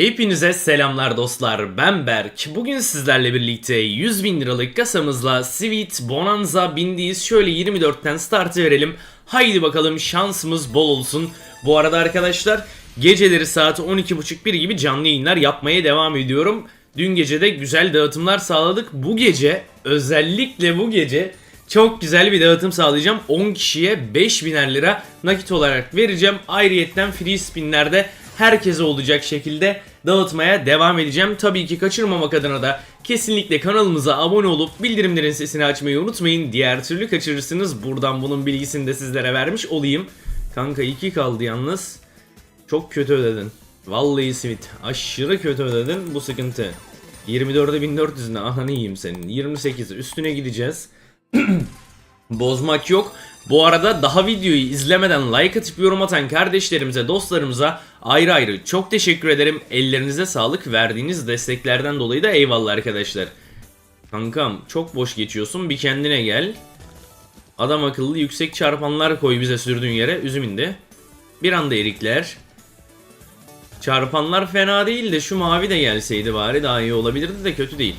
Hepinize selamlar dostlar ben Berk. Bugün sizlerle birlikte 100 bin liralık kasamızla Sweet Bonanza bindiyiz. Şöyle 24'ten startı verelim. Haydi bakalım şansımız bol olsun. Bu arada arkadaşlar geceleri saat 12.30-1 gibi canlı yayınlar yapmaya devam ediyorum. Dün gece de güzel dağıtımlar sağladık. Bu gece özellikle bu gece çok güzel bir dağıtım sağlayacağım. 10 kişiye 5000'er lira nakit olarak vereceğim. Ayrıyetten free spinlerde herkese olacak şekilde dağıtmaya devam edeceğim. Tabii ki kaçırmamak adına da kesinlikle kanalımıza abone olup bildirimlerin sesini açmayı unutmayın. Diğer türlü kaçırırsınız. Buradan bunun bilgisini de sizlere vermiş olayım. Kanka 2 kaldı yalnız. Çok kötü ödedin. Vallahi Smith aşırı kötü ödedin bu sıkıntı. 24'e 1400 ne ananı yiyeyim senin. 28 üstüne gideceğiz. Bozmak yok. Bu arada daha videoyu izlemeden like atıp yorum atan kardeşlerimize, dostlarımıza ayrı ayrı çok teşekkür ederim. Ellerinize sağlık. Verdiğiniz desteklerden dolayı da eyvallah arkadaşlar. Kankam çok boş geçiyorsun. Bir kendine gel. Adam akıllı yüksek çarpanlar koy bize sürdüğün yere. Üzüm indi. Bir anda erikler. Çarpanlar fena değil de şu mavi de gelseydi bari daha iyi olabilirdi de kötü değil.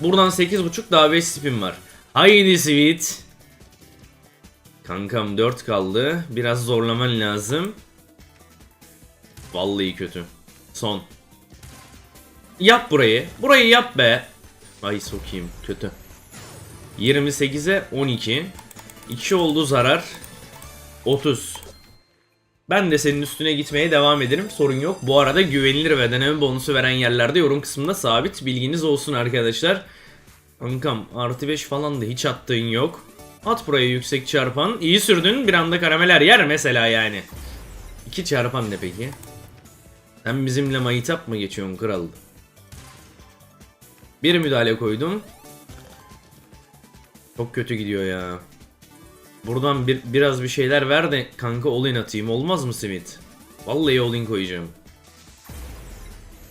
Buradan 8.5 daha 5 spin var. Haydi Sweet. Kankam 4 kaldı. Biraz zorlaman lazım. Vallahi kötü. Son. Yap burayı. Burayı yap be. Ay sokayım. Kötü. 28'e 12. 2 oldu zarar. 30. Ben de senin üstüne gitmeye devam ederim. Sorun yok. Bu arada güvenilir ve deneme bonusu veren yerlerde yorum kısmında sabit. Bilginiz olsun arkadaşlar. Kankam artı 5 falan da hiç attığın yok. At buraya yüksek çarpan. İyi sürdün bir anda karameler yer mesela yani. 2 çarpan ne peki? Sen bizimle mayitap mı geçiyorsun kral? Bir müdahale koydum. Çok kötü gidiyor ya. Buradan bir, biraz bir şeyler ver de kanka all-in atayım. Olmaz mı Smith? Vallahi all-in koyacağım.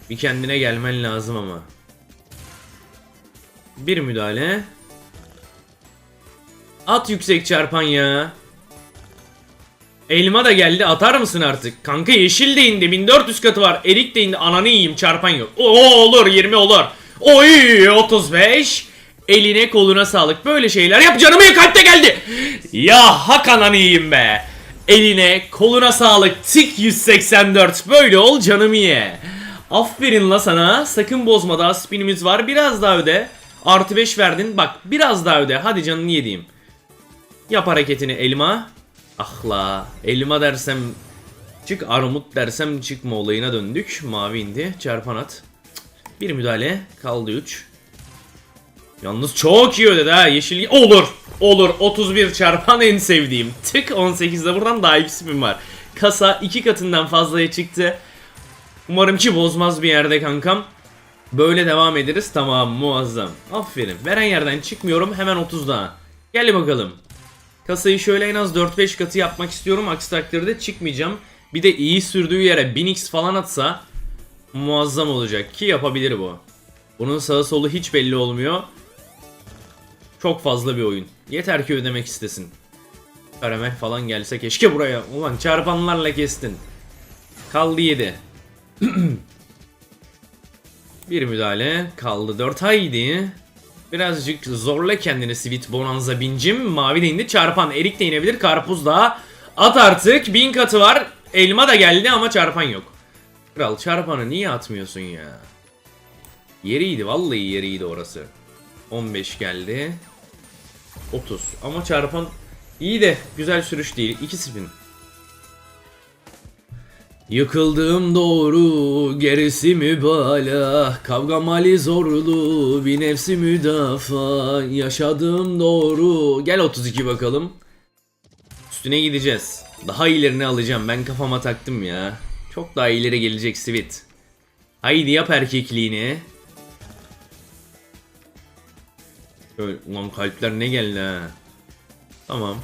Bir kendine gelmen lazım ama. Bir müdahale. At yüksek çarpan ya. Elma da geldi atar mısın artık? Kanka yeşil de indi 1400 katı var. Erik de indi ananı yiyeyim çarpan yok. Oo olur 20 olur. Oy 35. Eline koluna sağlık. Böyle şeyler yap canımı ya kalpte geldi. Ya hak ananı yiyeyim be. Eline koluna sağlık. Tik 184. Böyle ol canımı ye. Aferin la sana. Sakın bozma daha spinimiz var. Biraz daha öde. Artı 5 verdin. Bak biraz daha öde. Hadi canını yediğim. Yap hareketini elma. Ah la. Elma dersem çık armut dersem çıkma olayına döndük. Mavi indi. Çarpan at. Bir müdahale. Kaldı 3. Yalnız çok iyi ödedi ha. Yeşil olur. Olur. 31 çarpan en sevdiğim. Tık 18'de buradan daha iyi spin var. Kasa iki katından fazlaya çıktı. Umarım ki bozmaz bir yerde kankam. Böyle devam ederiz. Tamam muazzam. Aferin. Veren yerden çıkmıyorum. Hemen 30 daha. Gel bakalım. Kasayı şöyle en az 4-5 katı yapmak istiyorum. Aksi takdirde çıkmayacağım. Bir de iyi sürdüğü yere 1000x falan atsa muazzam olacak ki yapabilir bu. Bunun sağı solu hiç belli olmuyor. Çok fazla bir oyun. Yeter ki ödemek istesin. Karamel falan gelse keşke buraya. Ulan çarpanlarla kestin. Kaldı 7. bir müdahale. Kaldı 4 haydi. Birazcık zorla kendini Sweet Bonanza bincim. Mavi de indi. Çarpan. Erik de inebilir. Karpuz da. At artık. Bin katı var. Elma da geldi ama çarpan yok. Kral çarpanı niye atmıyorsun ya? Yeriydi. Vallahi yeriydi orası. 15 geldi. 30. Ama çarpan iyi de güzel sürüş değil. 2 spin. Yıkıldığım doğru, gerisi mübalağa Kavga mali zorlu, bir nefsi müdafaa. Yaşadığım doğru. Gel 32 bakalım. Üstüne gideceğiz. Daha ilerini alacağım. Ben kafama taktım ya. Çok daha ileri gelecek Sweet Haydi yap erkekliğini. Şöyle, ulan kalpler ne geldi ha? Tamam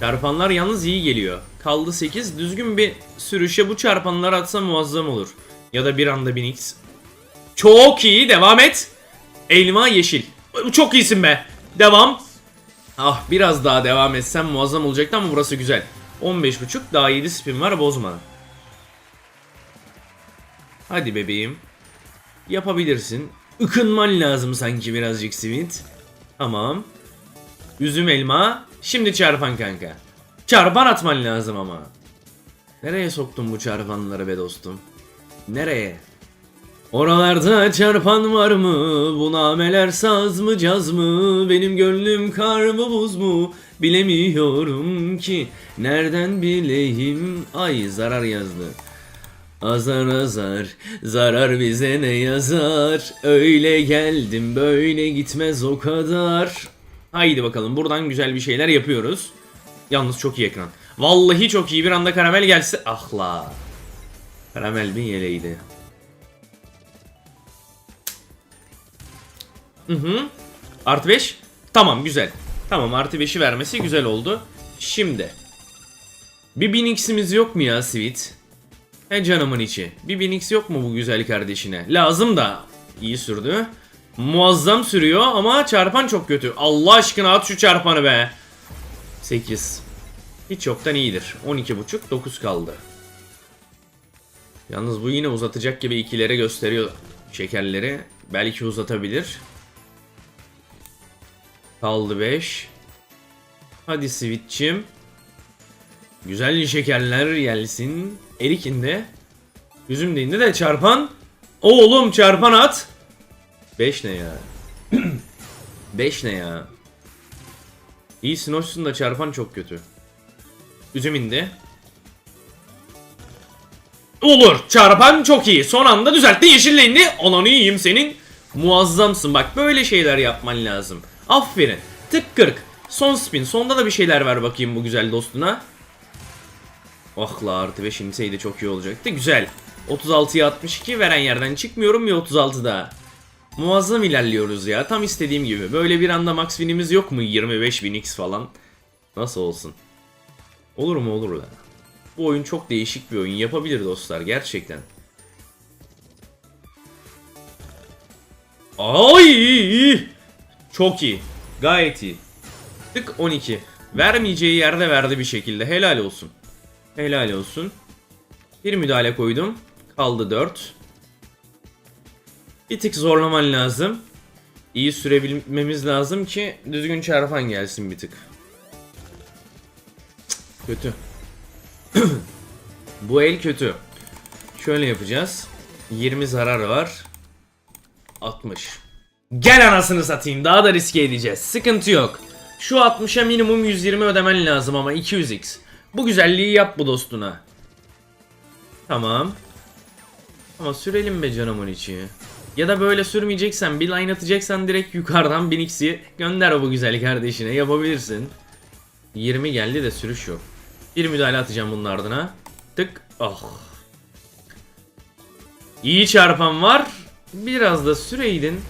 Çarpanlar yalnız iyi geliyor. Kaldı 8. Düzgün bir sürüşe bu çarpanları atsa muazzam olur. Ya da bir anda 1000x. Çok iyi. Devam et. Elma yeşil. Çok iyisin be. Devam. Ah biraz daha devam etsem muazzam olacaktı ama burası güzel. 15.5 daha 7 spin var bozma. Hadi bebeğim. Yapabilirsin. Ikınman lazım sanki birazcık Sweet. Tamam. Üzüm elma. Şimdi çarpan kanka. Çarpan atman lazım ama. Nereye soktun bu çarpanları be dostum? Nereye? Oralarda çarpan var mı? Bu nameler saz mı caz mı? Benim gönlüm kar mı buz mu? Bilemiyorum ki. Nereden bileyim? Ay zarar yazdı. Azar azar, zarar bize ne yazar? Öyle geldim böyle gitmez o kadar. Haydi bakalım buradan güzel bir şeyler yapıyoruz. Yalnız çok iyi ekran. Vallahi çok iyi bir anda karamel gelse. Ah la. Karamel bir yeleğiydi. Hı hı. Artı 5. Tamam güzel. Tamam artı 5'i vermesi güzel oldu. Şimdi. Bir 1000x'imiz yok mu ya Sweet? He canımın içi. Bir 1000x yok mu bu güzel kardeşine? Lazım da. İyi sürdü. Muazzam sürüyor ama çarpan çok kötü. Allah aşkına at şu çarpanı be. 8. Hiç yoktan iyidir. 12.5 9 kaldı. Yalnız bu yine uzatacak gibi ikilere gösteriyor şekerleri. Belki uzatabilir. Kaldı 5. Hadi Switch'im. Güzel şekerler gelsin. Erik'in de. Üzüm de indi de çarpan. Oğlum çarpan at. 5 ne ya? 5 ne ya? İyisin hoşsun da çarpan çok kötü. Üzüm indi. Olur. Çarpan çok iyi. Son anda düzeltti. Yeşille indi. Ananı yiyeyim senin. Muazzamsın. Bak böyle şeyler yapman lazım. Aferin. Tık 40. Son spin. Sonda da bir şeyler ver bakayım bu güzel dostuna. Ah la artı 5 inseydi çok iyi olacaktı. Güzel. 36'ya 62 veren yerden çıkmıyorum ya 36'da. Muazzam ilerliyoruz ya. Tam istediğim gibi. Böyle bir anda max win'imiz yok mu? 25 x falan. Nasıl olsun? Olur mu olur da. Bu oyun çok değişik bir oyun. Yapabilir dostlar gerçekten. Ay! Çok iyi. Gayet iyi. Tık 12. Vermeyeceği yerde verdi bir şekilde. Helal olsun. Helal olsun. Bir müdahale koydum. Kaldı 4. Bir tık zorlaman lazım. İyi sürebilmemiz lazım ki düzgün çarpan gelsin bir tık. Kötü. Bu el kötü. Şöyle yapacağız. 20 zarar var. 60. Gel anasını satayım daha da riske edeceğiz. Sıkıntı yok. Şu 60'a minimum 120 ödemen lazım ama 200x. Bu güzelliği yap bu dostuna. Tamam. Ama sürelim be canımın içi. Ya da böyle sürmeyeceksen bir line atacaksan direkt yukarıdan 1000x'i gönder bu güzel kardeşine yapabilirsin. 20 geldi de sürüş yok. Bir müdahale atacağım bunun ardına. Tık. Ah. İyi çarpan var. Biraz da süreydin.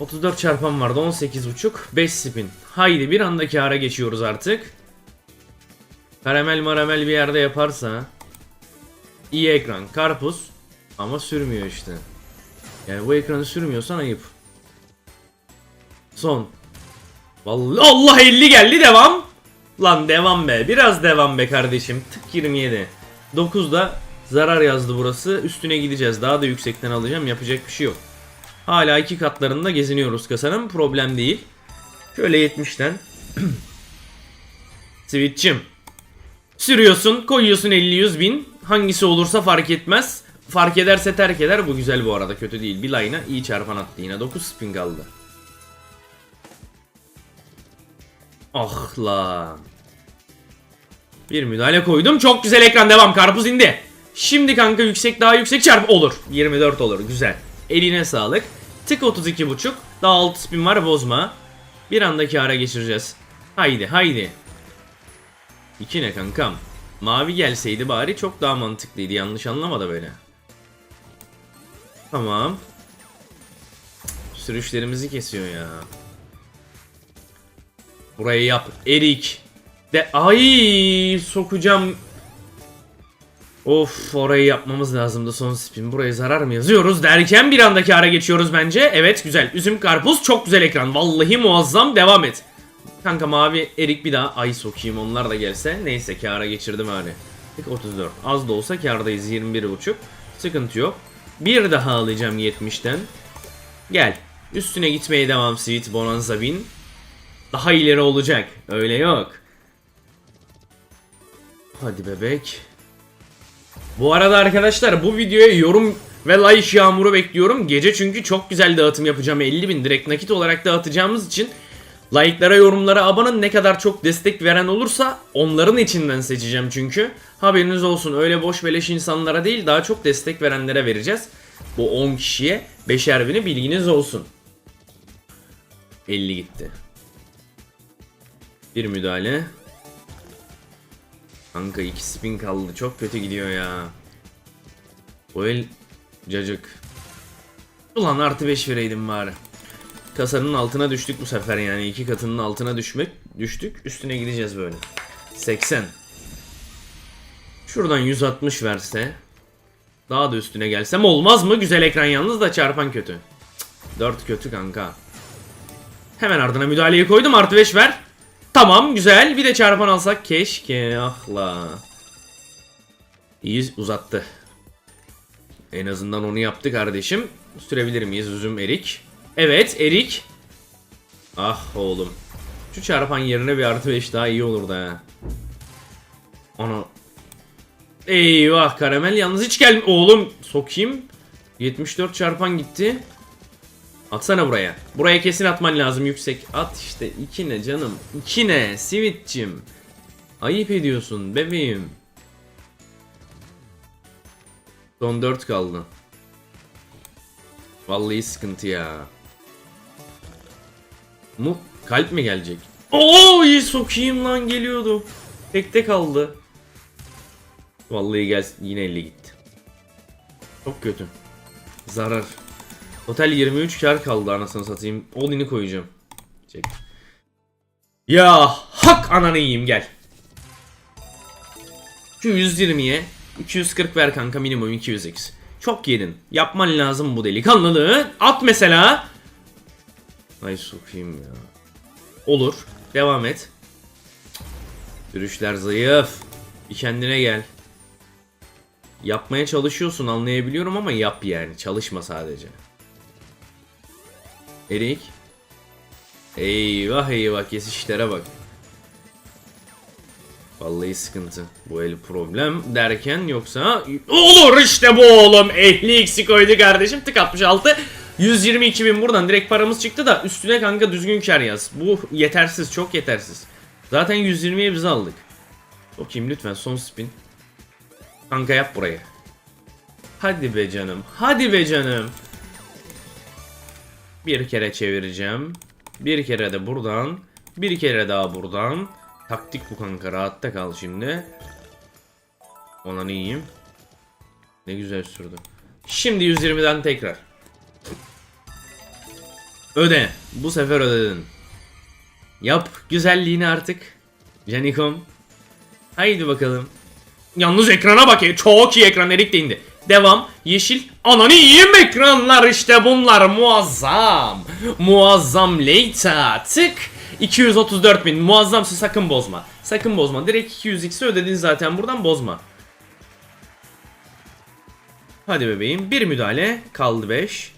34 çarpan vardı 18.5 5 spin. Haydi bir anda kâra geçiyoruz artık. Karamel maramel bir yerde yaparsa iyi ekran karpuz ama sürmüyor işte. Yani bu ekranı sürmüyorsan ayıp. Son. Vallahi Allah 50 geldi devam. Lan devam be. Biraz devam be kardeşim. Tık 27. 9'da zarar yazdı burası. Üstüne gideceğiz. Daha da yüksekten alacağım. Yapacak bir şey yok. Hala iki katlarında geziniyoruz kasanın. Problem değil. Şöyle 70'ten. Switch'im. Sürüyorsun, koyuyorsun 50-100 bin. Hangisi olursa fark etmez. Fark ederse terk eder. Bu güzel bu arada, kötü değil. Bir line'a iyi çarpan attı yine. 9 spin kaldı. Ah lan. Bir müdahale koydum. Çok güzel ekran devam. Karpuz indi. Şimdi kanka yüksek daha yüksek çarp olur. 24 olur. Güzel. Eline sağlık. Tık 32.5. Daha 6 spin var bozma. Bir anda kâra geçireceğiz. Haydi haydi. 2 ne kankam? Mavi gelseydi bari çok daha mantıklıydı. Yanlış anlama da böyle. Tamam. Sürüşlerimizi kesiyor ya. Burayı yap. Erik. De ay sokacağım. Of orayı yapmamız lazımdı son spin. Buraya zarar mı yazıyoruz derken bir anda kâra geçiyoruz bence. Evet güzel. Üzüm karpuz çok güzel ekran. Vallahi muazzam. Devam et. Kanka mavi erik bir daha ay sokayım onlar da gelse. Neyse kâra geçirdim hani. Tık 34. Az da olsa kârdayız 21.5. Sıkıntı yok. Bir daha alacağım 70'ten. Gel. Üstüne gitmeye devam Sweet Bonanza bin. Daha ileri olacak. Öyle yok. Hadi bebek. Bu arada arkadaşlar bu videoya yorum ve like yağmuru bekliyorum. Gece çünkü çok güzel dağıtım yapacağım. 50 bin direkt nakit olarak dağıtacağımız için like'lara yorumlara abone ne kadar çok destek veren olursa onların içinden seçeceğim çünkü. Haberiniz olsun öyle boş beleş insanlara değil daha çok destek verenlere vereceğiz. Bu 10 kişiye 5'er bini bilginiz olsun. 50 gitti. Bir müdahale. Kanka iki spin kaldı. Çok kötü gidiyor ya. Bu el cacık. Ulan artı 5 vereydim bari. Kasanın altına düştük bu sefer yani. iki katının altına düşmek düştük. Üstüne gideceğiz böyle. 80. Şuradan 160 verse. Daha da üstüne gelsem olmaz mı? Güzel ekran yalnız da çarpan kötü. Cık, 4 kötü kanka. Hemen ardına müdahaleyi koydum. Artı 5 ver. Tamam güzel. Bir de çarpan alsak keşke. Ahla. İyi uzattı. En azından onu yaptı kardeşim. Sürebilir miyiz üzüm erik? Evet erik. Ah oğlum. Şu çarpan yerine bir artı 5 daha iyi olurdu ha. Ana. Eyvah karamel yalnız hiç gel oğlum sokayım. 74 çarpan gitti. Atsana buraya. Buraya kesin atman lazım yüksek. At işte. iki ne canım. İki ne? Sivitçim. Ayıp ediyorsun bebeğim. Son 4 kaldı. Vallahi sıkıntı ya. Mu kalp mi gelecek? Oo iyi sokayım lan geliyordu. Tekte kaldı. Vallahi gel yine 50 gitti. Çok kötü. Zarar. Otel 23 kar kaldı anasını satayım. All-in'i koyacağım. Çek. Ya hak ananı yiyeyim gel. Şu 120'ye 240 ver kanka minimum 200x. Çok yedin. Yapman lazım bu delikanlılığı. At mesela. Ay sokayım ya. Olur. Devam et. Sürüşler zayıf. Bir kendine gel. Yapmaya çalışıyorsun anlayabiliyorum ama yap yani. Çalışma sadece. Erik. Eyvah eyvah kesişlere bak. Vallahi sıkıntı. Bu el problem derken yoksa olur işte bu oğlum. 50 x koydu kardeşim. Tık 66. 122 bin buradan direkt paramız çıktı da üstüne kanka düzgün kar yaz. Bu yetersiz çok yetersiz. Zaten 120'ye biz aldık. Bakayım lütfen son spin. Kanka yap burayı. Hadi be canım. Hadi be canım. Bir kere çevireceğim. Bir kere de buradan. Bir kere daha buradan. Taktik bu kanka. Rahatta kal şimdi. Ona iyiyim. Ne güzel sürdü. Şimdi 120'den tekrar. Öde. Bu sefer ödedin. Yap güzelliğini artık. Canikom. Haydi bakalım. Yalnız ekrana bak. Çok iyi ekran erik de indi. Devam. Yeşil. Ananı yiyeyim ekranlar işte bunlar. Muazzam. Muazzam Leyta. Tık. 234 bin. Muazzamsa sakın bozma. Sakın bozma. Direkt 200x'i ödedin zaten buradan bozma. Hadi bebeğim. Bir müdahale. Kaldı 5.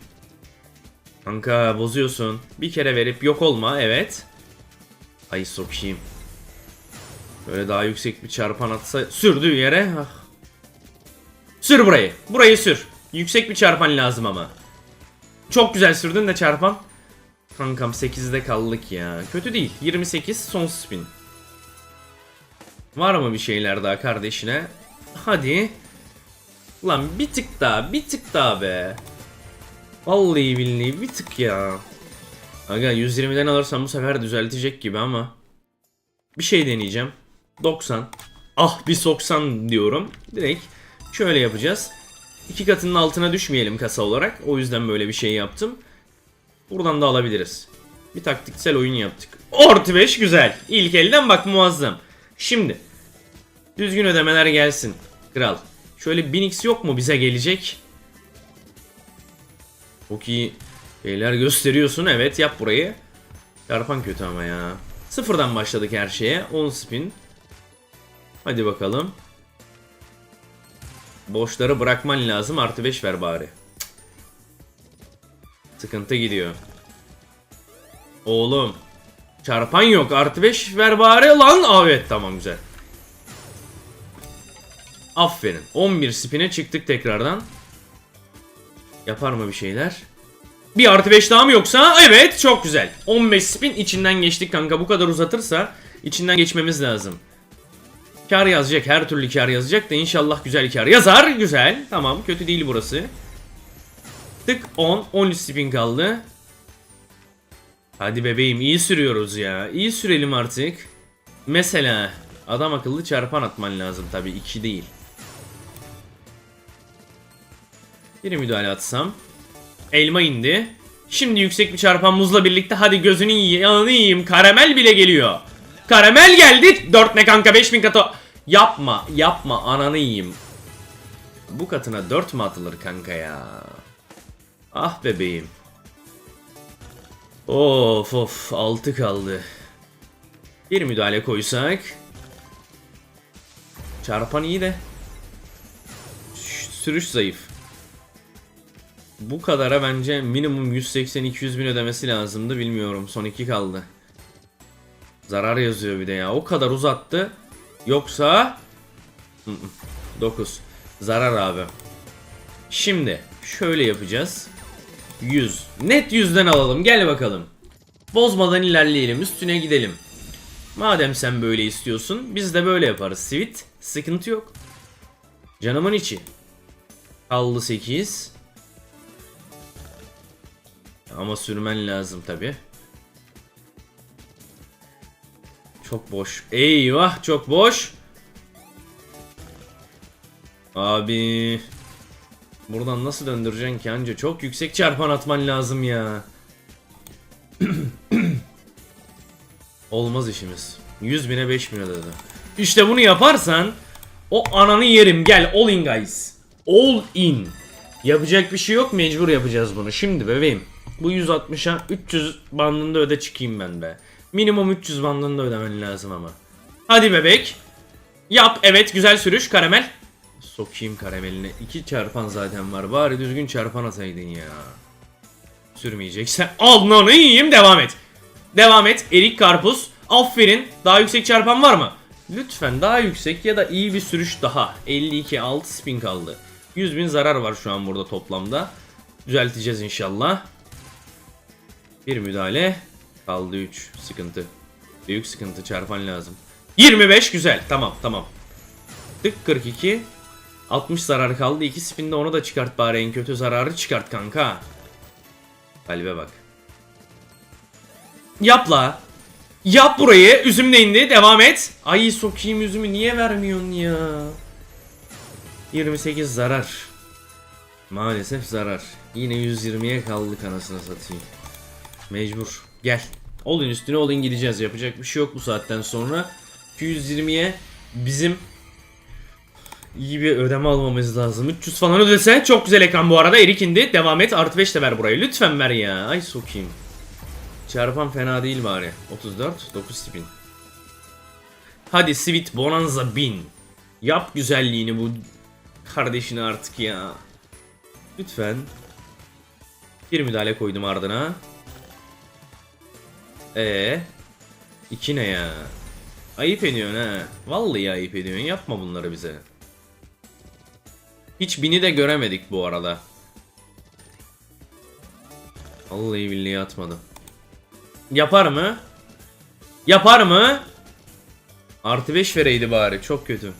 Kanka bozuyorsun. Bir kere verip yok olma. Evet. Ay sokayım. Böyle daha yüksek bir çarpan atsa sürdüğü yere. Ah. Sür burayı. Burayı sür. Yüksek bir çarpan lazım ama. Çok güzel sürdün de çarpan. Kankam 8'de kaldık ya. Kötü değil. 28 son spin. Var mı bir şeyler daha kardeşine? Hadi. Lan bir tık daha, bir tık daha be. Vallahi billahi bir tık ya. Aga 120'den alırsam bu sefer düzeltecek gibi ama. Bir şey deneyeceğim. 90. Ah bir 90 diyorum. Direkt şöyle yapacağız. İki katının altına düşmeyelim kasa olarak. O yüzden böyle bir şey yaptım. Buradan da alabiliriz. Bir taktiksel oyun yaptık. Orta 5 güzel. İlk elden bak muazzam. Şimdi. Düzgün ödemeler gelsin. Kral. Şöyle 1000x yok mu bize gelecek? Çok iyi şeyler gösteriyorsun. Evet yap burayı. Çarpan kötü ama ya. Sıfırdan başladık her şeye. 10 spin. Hadi bakalım. Boşları bırakman lazım. Artı 5 ver bari. Sıkıntı gidiyor. Oğlum. Çarpan yok. Artı 5 ver bari lan. Aa, Evet tamam güzel. Aferin. 11 spine çıktık tekrardan. Yapar mı bir şeyler? Bir artı 5 daha mı yoksa? Evet çok güzel. 15 spin içinden geçtik kanka. Bu kadar uzatırsa içinden geçmemiz lazım. Kar yazacak. Her türlü kar yazacak da inşallah güzel kar yazar. Güzel. Tamam kötü değil burası. Tık 10. 13 spin kaldı. Hadi bebeğim iyi sürüyoruz ya. İyi sürelim artık. Mesela adam akıllı çarpan atman lazım tabii 2 değil. Bir müdahale atsam. Elma indi. Şimdi yüksek bir çarpan muzla birlikte hadi gözünü yiyeyim, yanını yiyeyim. Karamel bile geliyor. Karamel geldi. 4 ne kanka 5000 katı. Yapma yapma ananı yiyeyim. Bu katına 4 mü atılır kanka ya? Ah bebeğim. Of of 6 kaldı. Bir müdahale koysak. Çarpan iyi de. Sürüş zayıf. Bu kadara bence minimum 180-200 bin ödemesi lazımdı bilmiyorum. Son 2 kaldı. Zarar yazıyor bir de ya. O kadar uzattı. Yoksa 9. Zarar abi. Şimdi şöyle yapacağız. 100. Net 100'den alalım. Gel bakalım. Bozmadan ilerleyelim. Üstüne gidelim. Madem sen böyle istiyorsun biz de böyle yaparız. Sweet. Sıkıntı yok. Canımın içi. Kaldı 8. Ama sürmen lazım tabi. Çok boş. Eyvah çok boş. Abi. Buradan nasıl döndüreceksin ki anca? Çok yüksek çarpan atman lazım ya. Olmaz işimiz. 100 bine 5 bin ödedi. İşte bunu yaparsan o ananı yerim gel all in guys. All in. Yapacak bir şey yok mecbur yapacağız bunu. Şimdi bebeğim bu 160'a 300 bandında öde çıkayım ben be. Minimum 300 bandında ödemen lazım ama. Hadi bebek. Yap evet güzel sürüş karamel. Sokayım karameline. 2 çarpan zaten var. Bari düzgün çarpan ataydın ya. Sürmeyeceksen alnını yiyeyim devam et. Devam et. Erik karpuz. Aferin. Daha yüksek çarpan var mı? Lütfen daha yüksek ya da iyi bir sürüş daha. 52 6 spin kaldı. 100 bin zarar var şu an burada toplamda. Düzelteceğiz inşallah. Bir müdahale. Kaldı 3. Sıkıntı. Büyük sıkıntı çarpan lazım. 25 güzel. Tamam tamam. Tık 42. 60 zarar kaldı. 2 spinde onu da çıkart bari en kötü zararı çıkart kanka. Kalbe bak. Yap la. Yap burayı. Üzüm de indi. Devam et. Ay sokayım üzümü niye vermiyorsun ya? 28 zarar. Maalesef zarar. Yine 120'ye kaldık anasını satayım. Mecbur. Gel. Olun üstüne olun gideceğiz. Yapacak bir şey yok bu saatten sonra. 220'ye bizim iyi bir ödeme almamız lazım. 300 falan ödese çok güzel ekran bu arada. Erik indi. Devam et. Artı 5 de ver burayı. Lütfen ver ya. Ay sokayım. Çarpan fena değil bari. 34, 9 spin. Hadi Sweet Bonanza 1000. Yap güzelliğini bu kardeşine artık ya. Lütfen. Bir müdahale koydum ardına. Ee, iki ne ya? Ayıp ediyorsun ha. Vallahi ayıp ediyorsun. Yapma bunları bize. Hiç bini de göremedik bu arada. Vallahi billahi atmadı. Yapar mı? Yapar mı? Artı 5 vereydi bari. Çok kötü.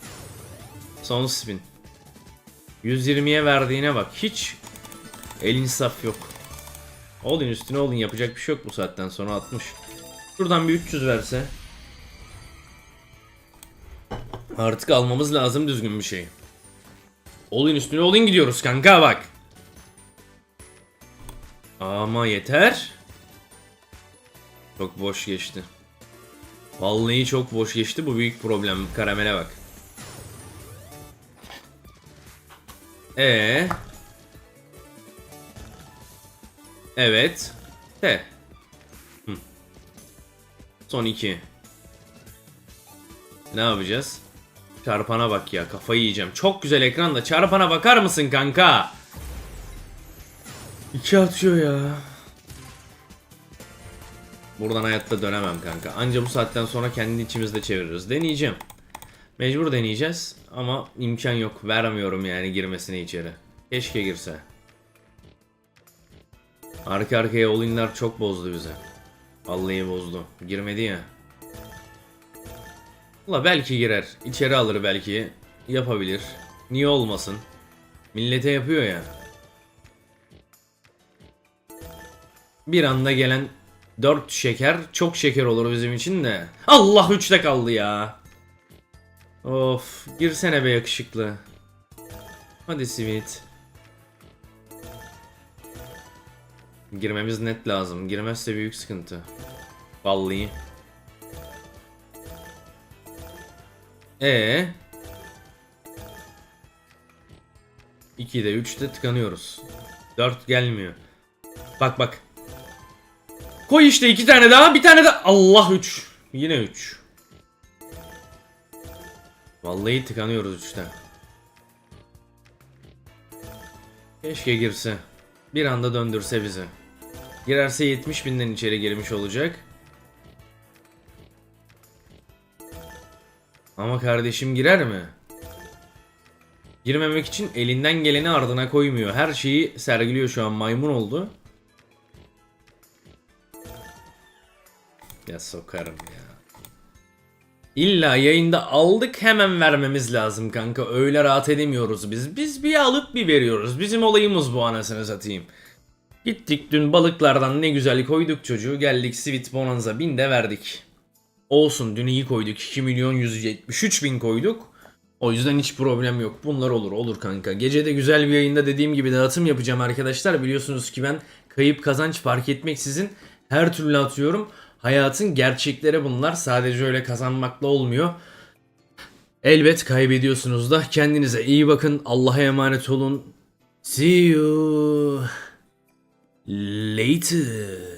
Son spin. 120'ye verdiğine bak. Hiç el insaf yok. Olun üstüne olun. Yapacak bir şey yok bu saatten sonra 60. Şuradan bir 300 verse. Artık almamız lazım düzgün bir şey. Olun üstüne olun gidiyoruz kanka bak. Ama yeter. Çok boş geçti. Vallahi çok boş geçti. Bu büyük problem. Karamele bak. Ee. Evet. T. Hı. Son iki. Ne yapacağız? Çarpana bak ya kafayı yiyeceğim. Çok güzel ekranda çarpana bakar mısın kanka? İki atıyor ya. Buradan hayatta dönemem kanka. Anca bu saatten sonra kendi içimizde çeviririz. Deneyeceğim. Mecbur deneyeceğiz ama imkan yok. Vermiyorum yani girmesine içeri. Keşke girse. Arka arkaya oyunlar çok bozdu bize. Vallahi bozdu. Girmedi ya. Ula belki girer. İçeri alır belki. Yapabilir. Niye olmasın? Millete yapıyor ya. Bir anda gelen 4 şeker çok şeker olur bizim için de. Allah 3'te kaldı ya. Of girsene be yakışıklı. Hadi Sweet. Girmemiz net lazım. Girmezse büyük sıkıntı. Vallahi. Ee. 2'de 3'te tıkanıyoruz. 4 gelmiyor. Bak bak. Koy işte iki tane daha bir tane de Allah 3. Yine 3. Vallahi tıkanıyoruz 3'te. Keşke girse. Bir anda döndürse bizi. Girerse 70 binden içeri girmiş olacak. Ama kardeşim girer mi? Girmemek için elinden geleni ardına koymuyor. Her şeyi sergiliyor şu an maymun oldu. Ya sokarım ya. İlla yayında aldık hemen vermemiz lazım kanka. Öyle rahat edemiyoruz biz. Biz bir alıp bir veriyoruz. Bizim olayımız bu anasını satayım. Gittik dün balıklardan ne güzel koyduk çocuğu. Geldik Sweet Bonanza 1000 de verdik. Olsun dün iyi koyduk. 2 milyon 173 bin koyduk. O yüzden hiç problem yok. Bunlar olur olur kanka. Gece de güzel bir yayında dediğim gibi dağıtım yapacağım arkadaşlar. Biliyorsunuz ki ben kayıp kazanç fark etmeksizin her türlü atıyorum. Hayatın gerçekleri bunlar. Sadece öyle kazanmakla olmuyor. Elbet kaybediyorsunuz da. Kendinize iyi bakın. Allah'a emanet olun. See you later.